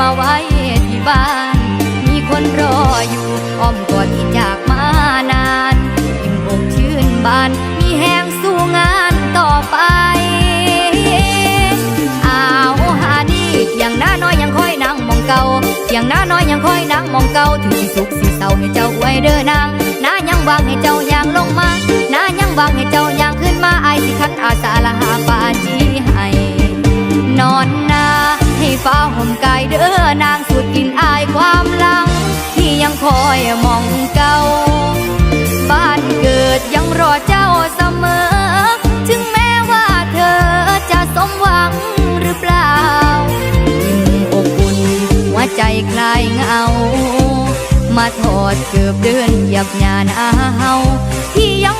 มาไว้ที่บ้าน มีคนรออยู่อ้อมกอดที่จากมานานยิ่มอกชื่นบาน มีแหงสู้งานต่อไปอ้าวานี่เงหน้าน้อยยังคอยนั่งมองเก่าเพียงหน้าน้อยยังคอยนั่งมองเก่าถึงสิสุขสิเศร้าให้เจ้าไว้เด้อนางหน้ายังวางให้เจ้ายางลงมาหน้ายังวางให้เจ้ายางขึ้นมาไอสิขันอาสา อนางสูดกินอายความหลัง ที่ยังคอยมองเก่า บ้านเกิดยังรอเจ้าเสมอ ถึงแม้ว่าเธอจะสมหวังหรือเปล่ายิ่งอบอุ่นหัวใจคลายเงา มาถอดเกือบเดือนหยับยานาเฮาที่ยัง